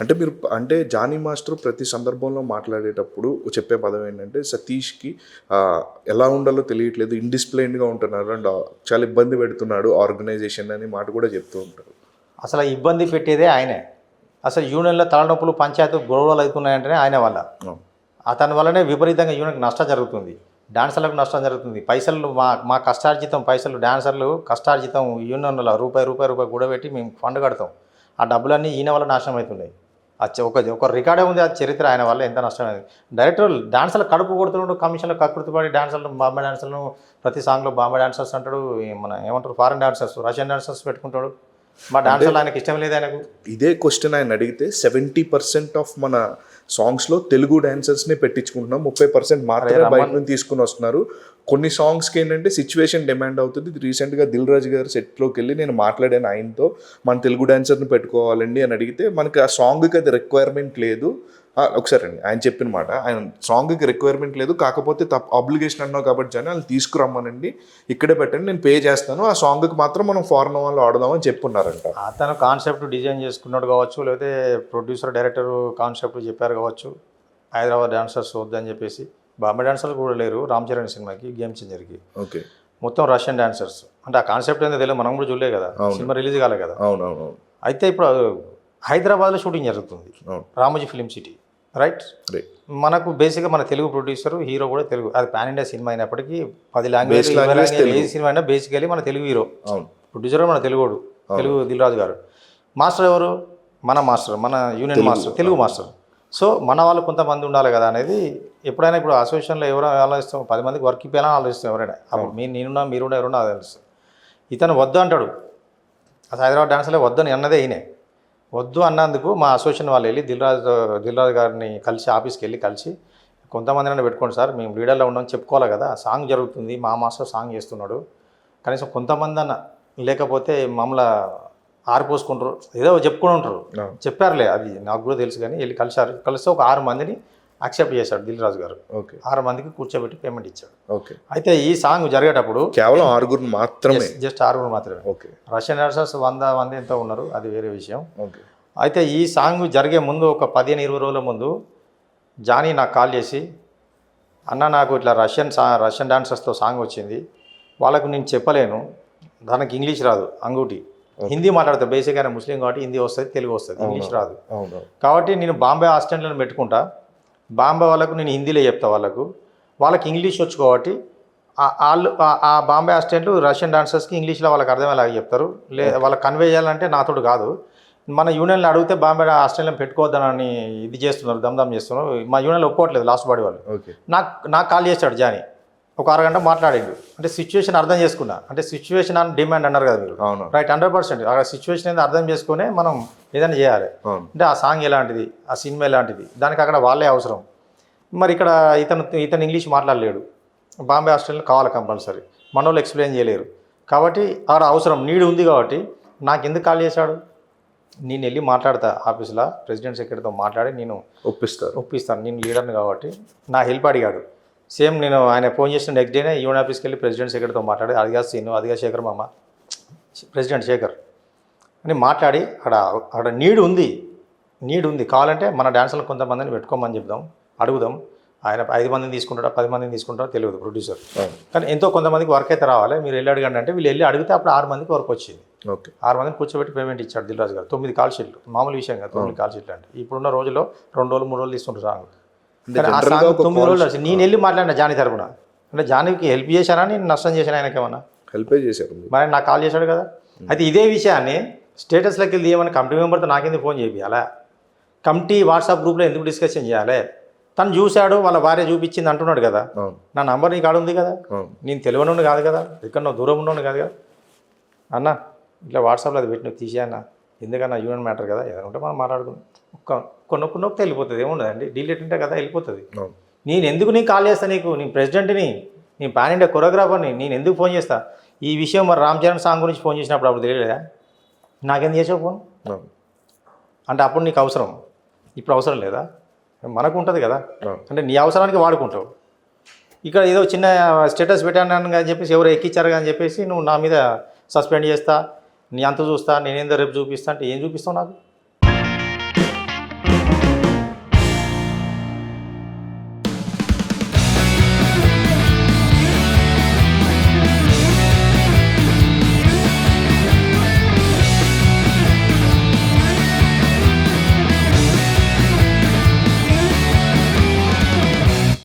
అంటే మీరు అంటే జానీ మాస్టర్ ప్రతి సందర్భంలో మాట్లాడేటప్పుడు చెప్పే పదం ఏంటంటే సతీష్కి ఎలా ఉండాలో తెలియట్లేదు ఇండిస్ప్లైన్డ్గా ఉంటున్నారు అండ్ చాలా ఇబ్బంది పెడుతున్నాడు ఆర్గనైజేషన్ అని మాట కూడా చెప్తూ ఉంటారు. అసలు ఇబ్బంది పెట్టేదే ఆయనే. అసలు యూనియన్లో తలనొప్పులు పంచాయతీ గొడవలు అవుతున్నాయంటేనే ఆయన వల్ల. అతని వల్లనే విపరీతంగా యూనియన్కి నష్టం జరుగుతుంది. డాన్సర్లకు నష్టం జరుగుతుంది. పైసలు మా మా కష్టార్జితం పైసలు డాన్సర్లు కష్టార్జితం యూనియన్ల రూపాయి రూపాయి రూపాయి కూడబెట్టి మేము ఫండ్ కడతాం. ఆ డబ్బులన్నీ ఈయన వల్ల నాశనం అవుతున్నాయి. ఒక ఒక రికార్డే ఉంది అది చరిత్ర ఆయన వల్ల ఎంత నష్టం అనేది. డైరెక్టర్ డాన్సర్లు కడుపు కొడుతున్నాడు కమిషన్లు కకృతిపడి డాన్సర్లు బాంబే డాన్సర్లను ప్రతి సాంగ్లో బాంబే డాన్సర్స్ అంటాడు ఈ మన ఏమంటారు ఫారెన్ డాన్సర్స్ రష్యన్ డాన్సర్స్ పెట్టుకుంటాడు. మా డాన్సర్లు ఆయనకి ఇష్టం లేదు ఆయనకు ఇదే క్వశ్చన్ ఆయన అడిగితే సెవెంటీ పర్సెంట్ ఆఫ్ మన సాంగ్స్లో తెలుగు డాన్సర్స్ని పెట్టించుకుంటున్నాం. ముప్పై పర్సెంట్ మాత్రమే బయట నుంచి తీసుకుని వస్తున్నారు. కొన్ని సాంగ్స్కి ఏంటంటే సిచ్యువేషన్ డిమాండ్ అవుతుంది. రీసెంట్గా దిల్ రాజు గారి సెట్లోకి వెళ్ళి నేను మాట్లాడాను ఆయనతో. మన తెలుగు డాన్సర్ని పెట్టుకోవాలండి అని అడిగితే మనకి ఆ సాంగ్కి అది రిక్వైర్మెంట్ లేదు. ఒకసారి అండి ఆయన చెప్పిన మాట. ఆయన సాంగ్కి రిక్వైర్మెంట్ లేదు కాకపోతే తప్ప ఆబ్లిగేషన్ అన్నావు కాబట్టి జన వాళ్ళు తీసుకురమ్మనండి. ఇక్కడే పెట్టండి నేను పే చేస్తాను. ఆ సాంగ్కి మాత్రం మనం ఫారెన్ వాళ్ళు ఆడదామని చెప్పున్నారంట. అతను కాన్సెప్ట్ డిజైన్ చేసుకున్నాడు కావచ్చు లేకపోతే ప్రొడ్యూసర్ డైరెక్టర్ కాన్సెప్ట్ చెప్పారు కావచ్చు. హైదరాబాద్ డాన్సర్స్ వద్దని చెప్పేసి. బాంబే డాన్సర్లు కూడా లేరు రామ్ చరణ్ సినిమాకి గేమ్ చేంజర్కి. ఓకే. మొత్తం రష్యన్ డాన్సర్స్ అంటే ఆ కాన్సెప్ట్ ఏందో తెలియదు మనం కూడా చూడలే కదా. సినిమా రిలీజ్ కాలే కదా. అవునవును అయితే ఇప్పుడు హైదరాబాద్లో షూటింగ్ జరుగుతుంది. Ramoji film city. Right right మనకు బేసిక్గా మన తెలుగు ప్రొడ్యూసర్ హీరో కూడా తెలుగు. అది పాన్ ఇండియా సినిమా అయినప్పటికీ పది లాంగ్వేజ్. ఏ సినిమా అయినా బేసికలీ మన తెలుగు హీరో అవును. ప్రొడ్యూసర్ మన తెలుగుడు. తెలుగు దిల్రాజు గారు. మాస్టర్ ఎవరు? మన మాస్టర్ మన union master Telugu master so మన వాళ్ళు కొంతమంది ఉండాలి కదా అనేది ఎప్పుడైనా ఇప్పుడు అసోసియేషన్లో ఎవరు ఆలోచిస్తాం? పది మందికి వర్క్ ఇప్పాలని ఆలోచిస్తాం ఎవరైనా. అప్పుడు మీ నేనున్నా మీరున్నా ఎవరున్నా అది తెలుస్తుంది ఇతను వద్దు అంటాడు. అసలు హైదరాబాద్ డాన్స్లో వద్దని అన్నదే ఈయనే. వద్దు అన్నందుకు మా అసోసియేషన్ వాళ్ళు వెళ్ళి దిల్రాజ్ దిల్రాజ్ గారిని కలిసి ఆఫీస్కి వెళ్ళి కలిసి కొంతమంది అయినా పెట్టుకోండి సార్ మేము లీడర్లో ఉన్నాం చెప్పుకోవాలి కదా సాంగ్ జరుగుతుంది మా మాస్టర్ సాంగ్ చేస్తున్నాడు. కనీసం కొంతమంది అన్న లేకపోతే మమ్మల్ని ఆరిపోసుకుంటారు ఏదో చెప్పుకుని ఉంటారు. చెప్పారులే అది నాకు కూడా తెలుసు కానీ వెళ్ళి కలిసారు. కలిసి ఒక ఆరు మందిని యాక్సెప్ట్ చేశాడు దిల్ రాజు గారు. ఓకే. ఆరు మందికి కూర్చోబెట్టి పేమెంట్ ఇచ్చాడు. ఓకే. అయితే ఈ సాంగ్ జరిగేటప్పుడు కేవలం ఆరుగురు మాత్రమే? జస్ట్ ఆరుగురు మాత్రమే. ఓకే. రష్యన్ నర్సర్స్ వంద మంది ఎంతో ఉన్నారు అది వేరే విషయం. ఓకే. అయితే ఈ సాంగ్ జరిగే ముందు ఒక పదిహేను ఇరవై రోజుల ముందు జానీ నాకు కాల్ చేసి అన్న నాకు ఇట్లా రష్యన్ సా రష్యన్ డాన్సర్స్తో సాంగ్ వచ్చింది. వాళ్ళకు నేను చెప్పలేను. దానికి ఇంగ్లీష్ రాదు అంగూటి. హిందీ మాట్లాడతారు బేసిక్గా ఆయన ముస్లిం కాబట్టి హిందీ వస్తుంది తెలుగు వస్తుంది ఇంగ్లీష్ రాదు. కాబట్టి నేను బాంబే అసిస్టెంట్లను పెట్టుకుంటా. బాంబే వాళ్ళకు నేను హిందీలో చెప్తా వాళ్ళకు. వాళ్ళకి ఇంగ్లీష్ వచ్చు కాబట్టి వాళ్ళు ఆ- బాంబే అసిస్టెంట్లు రష్యన్ డాన్సర్స్కి ఇంగ్లీష్లో వాళ్ళకి అర్థమయ్యేలాగా చెప్తారు. లే వాళ్ళకి కన్వే చేయాలంటే నాతోడు కాదు. మన యూనియన్లో అడిగితే బాంబే అసిస్టెంట్లను పెట్టుకోవద్దని ఇది చేస్తున్నారు దమ్దమ్ చేస్తున్నారు. మా యూనియన్లో ఒప్పుకోవట్లేదు లాస్ట్ బాడీ వాళ్ళు. ఓకే. నాకు నాకు కాల్ చేశాడు జానీ. ఒక అరగంట మాట్లాడిండు. అంటే సిచ్యువేషన్ అర్థం చేసుకున్నా. అంటే సిచ్యువేషన్ అని డిమాండ్ అన్నారు కదా మీరు. అవును. రైట్ హండ్రెడ్ పర్సెంట్ ఆ సిచ్యువేషన్ ఏందో అర్థం చేసుకునే మనం ఏదైనా చేయాలి. అంటే ఆ సాంగ్ ఎలాంటిది? ఆ సినిమా ఎలాంటిది? దానికి అక్కడ వాళ్ళే అవసరం. మరి ఇక్కడ ఇతను ఇతను ఇంగ్లీష్ మాట్లాడలేడు. బాంబే హాస్టల్లో కావాలి కంపల్సరీ. మన వాళ్ళు ఎక్స్ప్లెయిన్ చేయలేరు. కాబట్టి ఆడ అవసరం. నీడు ఉంది కాబట్టి నాకు ఎందుకు కాల్ చేశాడు? నేను వెళ్ళి మాట్లాడతా ఆఫీస్లో. ప్రెసిడెంట్ సెక్రటరీతో మాట్లాడి నేను ఒప్పిస్తారు. ఒప్పిస్తాను. నేను లీడర్ని కాబట్టి నా హెల్ప్ అడిగాడు. సేమ్ నేను ఆయన ఫోన్ చేసిన నెక్స్ట్ డేనే యూన్ ఆఫీస్కి వెళ్ళి ప్రెసిడెంట్ సెక్రటరీతో మాట్లాడి అదిగా సీను అదిగా శేఖర్ మామ. ప్రెసిడెంట్ శేఖర్. అని మాట్లాడి అక్కడ అక్కడ నీడ్ ఉంది నీడ్ ఉంది. కావాలంటే మన డాన్సర్లు కొంతమందిని పెట్టుకోమని చెప్దాం అడుగుదాం. ఆయన ఐదు మందిని తీసుకుంటాడా పది మందిని తీసుకుంటాడో తెలియదు ప్రొడ్యూసర్ కానీ ఎంతో కొంతమందికి వర్క్ అయితే రావాలి. మీరు వెళ్ళి అడగండి అంటే వీళ్ళు వెళ్ళి అడిగితే అప్పుడు ఆరు మందికి వర్క్ వచ్చింది. ఓకే. ఆరు మందిని కూర్చోబెట్టి పేమెంట్ ఇచ్చాడు దిల్రాజు గారు. తొమ్మిది కాల్ షీట్లు మామూలు విషయం కాదు తొమ్మిది కాల్ షీట్లు అంటే. ఇప్పుడున్న రోజుల్లో రెండు రోజులు మూడు రోజులు తీసుకుంటారు తొమ్మిది రోజులు నేను వెళ్ళి మాట్లాడిన జానీ తరపున. అంటే జానీకి హెల్ప్ చేశానా నేను నష్టం చేశాను ఆయనకి ఏమన్నా? హెల్పే చేశారు మీరు. నాకు కాల్ చేశాడు కదా. అయితే ఇదే విషయాన్ని స్టేటస్లోకి వెళ్ళి ఏమని కమిటీ మెంబర్తో నాకెందుకు ఫోన్ చేయాలా కమిటీ వాట్సాప్ గ్రూప్లో ఎందుకు డిస్కషన్ చేయాలి? తను చూశాడు వాళ్ళ భార్య చూపించింది అంటున్నాడు కదా. నా నంబర్ నీకు ఆడ ఉంది కదా. నేను తెలియనుండి కాదు కదా. ఎక్కడో దూరం ఉన్నోడు కాదు కదా. అన్న ఇట్లా వాట్సాప్లో అది పెట్టి నువ్వు తీసేయన్న ఎందుకన్నా యూనియన్ మ్యాటర్ కదా? ఏదైనా ఉంటే మనం మాట్లాడుకుందాం. ఒక్క కొన్ని ఒక్క నొక్కితే వెళ్ళిపోతుంది ఏముండదండి? డిలీట్ ఉంటే కదా వెళ్ళిపోతుంది. నేను ఎందుకు నీకు కాల్ చేస్తా నీకు? నేను ప్రెసిడెంట్ని నేను పాన్ ఇండియా కొరియోగ్రాఫర్ని నేను ఎందుకు ఫోన్ చేస్తా? ఈ విషయం మరి రామ్ చరణ్ సాంగ్ గురించి ఫోన్ చేసినప్పుడు అప్పుడు తెలియలేదా? నాకెందుకు చేసావు ఫోన్? అంటే అప్పుడు నీకు అవసరం. ఇప్పుడు అవసరం లేదా? మనకు ఉంటుంది కదా. అంటే నీ అవసరానికి వాడుకుంటావు. ఇక్కడ ఏదో చిన్న స్టేటస్ పెట్టాను అని చెప్పేసి ఎవరు ఎక్కిచ్చారు అని చెప్పేసి నువ్వు నా మీద సస్పెండ్ చేస్తా. నీ అంత చూస్తా నేనేందో రేపు చూపిస్తా అంటే ఏం చూపిస్తావు నాకు?